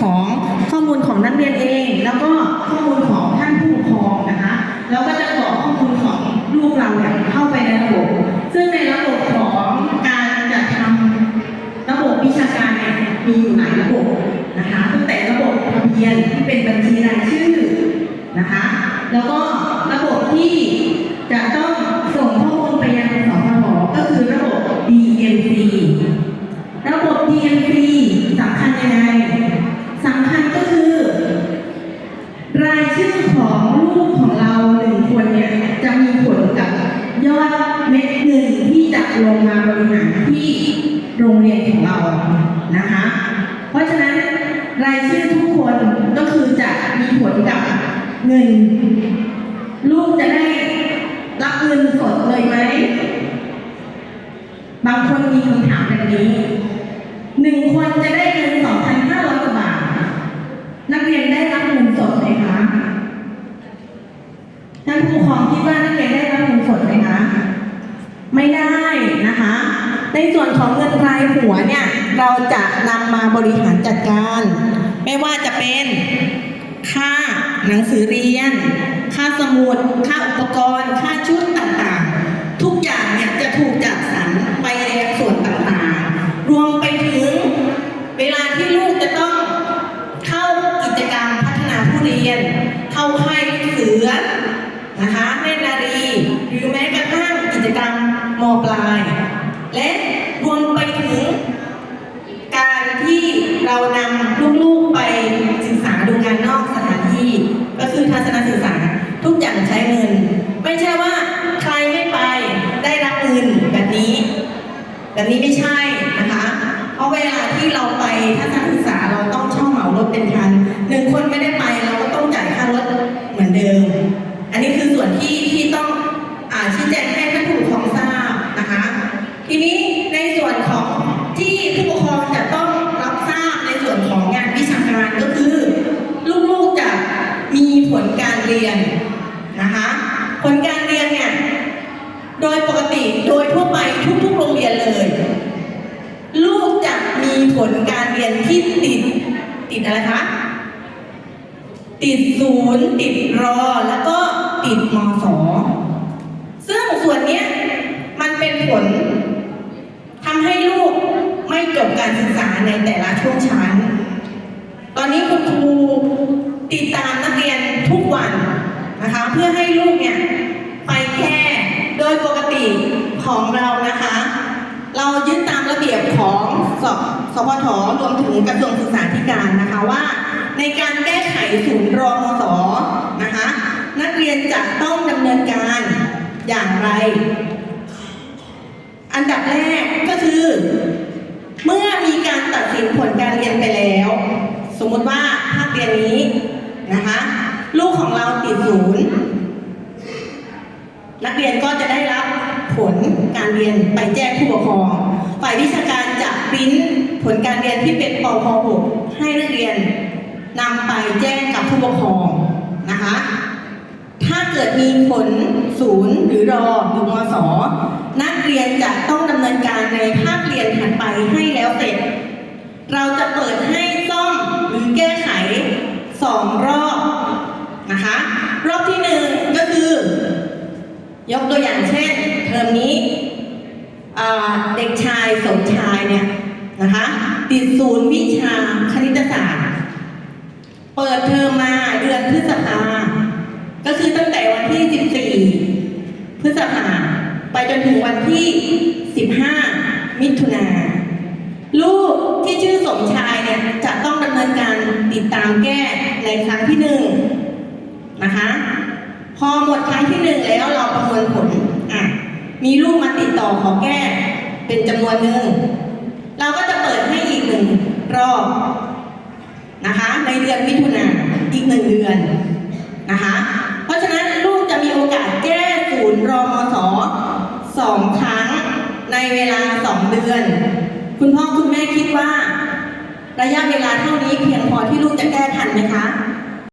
ของข้อมูลของนักเรียนเอง แล้วก็ข้อมูลของท่านผู้ปกครองนะคะแล้วก็จะกรอกข้อมูลของลูกเราเนี่ยเข้าไปในระบบ ซึ่งในระบบของการจัดทำระบบวิชาการเนี่ยมีอยู่หลายระบบนะคะตั้งแต่ระบบทะเบียนที่เป็นบัญชีรายชื่อนะคะแล้วก็ระบบที่จะต้องส่งข้อมูลไปยังสพก็คือระบบ DMC ระบบ DMC สำคัญยังไง สำคัญก็คือ รายชื่อของลูกของเราหนึ่งคนเนี่ยจะมีผลกับยอดเม็ดเงินที่จะลงมาบริหารที่โรงเรียนของเรานะคะ เพราะฉะนั้นรายชื่อทุกคนก็คือจะมีผลกับเงิน ลูกจะได้รับเงินสดเลยไหมบางคนมีคำถามแบบนี้หนึ่งคนจะได้เงิน 2,500กว่าบาท นักเรียนได้รับเงิน สดไหมคะท่านผู้ปกครองคิดว่านักเรียนได้รับเงินสดไหมคะ ไม่ได้นะคะ ในส่วนของเงินรายหัวเนี่ย เราจะนำมาบริหารจัดการ ไม่ว่าจะเป็นค่าหนังสือเรียน ค่าสมุด ค่าอุปกรณ์ และรวมไปถึงการที่เรานำลูกๆไปศึกษาดูงานนอกสถานที่ ก็คือทัศนศึกษาทุกอย่างใช้เงิน ไม่ใช่ว่าใครไม่ไปได้รับเงินแบบนี้ แบบนี้ไม่ใช่นะคะ เพราะเวลาที่เราไปทัศนศึกษาเราต้องเช่าเหมารถเป็นคันหนึ่งคนไม่ได้ไปเราก็ต้องจ่ายค่ารถเหมือนเดิม อันนี้คือส่วนที่ที่ต้องอาชี้แจงให้ท่านผู้ปกครองทราบนะคะ ทีนี้ในส่วนของที่ผู้ปกครองจะต้องรับทราบในส่วนของงานวิชาการก็คือ ลูกๆจะมีผลการ เรียนนะคะ ผลการเรียนเนี่ยโดยปกติโดยทั่วไปทุกๆโรงเรียนเลย ลูกจะมีผลการเรียนที่ติดติดอะไรคะติดศูนย์ติดรอแล้วก็ติดมสอซึ่งส่วนนี้มันเป็นผลทำให้ลูกไม่จบการศึกษาในแต่ละช่วงชั้น ตอนนี้คุณครูติดตามนักเรียน วันนะคะ เพื่อให้ลูกเนี่ยไปแค่โดยปกติของเรานะคะ เรายึดตามระเบียบของสสพทรวมถึงกระทรวงศึกษาธิการนะคะว่า ในการแก้ไขศูนย์รอมสนะคะ นักเรียนจะต้องดำเนินการอย่างไร อันดับแรกก็คือ เมื่อมีการตัดสินผลการเรียนไปแล้ว สมมติว่าภาคเรียนนี้นะคะ ศูนย์นักเรียนก็จะได้รับผลการเรียนไปแจ้งผู้ปกครอง ฝ่ายวิชาการจะปริ้นผลการเรียนที่เป็นปพ6ให้นักเรียนนำไปแจ้งกับผู้ปกครองนะคะ ถ้าเกิดมีผลศูนย์หรือรอหรือมสนักเรียนจะต้องดำเนินการในภาคเรียนถัดไปให้แล้วเสร็จ เราจะเปิดให้ซ่อมหรือแก้ไขสองรอบนะคะ รอบที่หนึ่งก็คือ ยกตัวอย่างเช่น เทอมนี้เด็กชายสมชายเนี่ยนะคะติดศูนย์วิชาคณิตศาสตร์ เปิดเทอมมาเดือนพฤษภา ก็คือตั้งแต่วันที่ 14 พฤษภา ไปจนถึงวันที่ 15 มิถุนาลูกที่ชื่อสมชายเนี่ยจะต้องดำเนินการติดตามแก้ในครั้งที่หนึ่งนะคะ พอหมดครั้งที่หนึ่งแล้วเราประเมินผลอะมีลูก มาติดต่อขอแก้เป็นจำนวนหนึ่ง เราก็จะเปิดให้อีกหนึ่งรอบนะคะ ในเดือนมิถุนาอีกหนึ่งเดือนนะคะ เพราะฉะนั้นลูกจะมีโอกาสแก้ศูนย์รอมสสองครั้งในเวลาสองเดือน คุณพ่อคุณแม่คิดว่า ระยะเวลาเท่านี้เพียงพอที่ลูกจะแก้ทันไหมคะ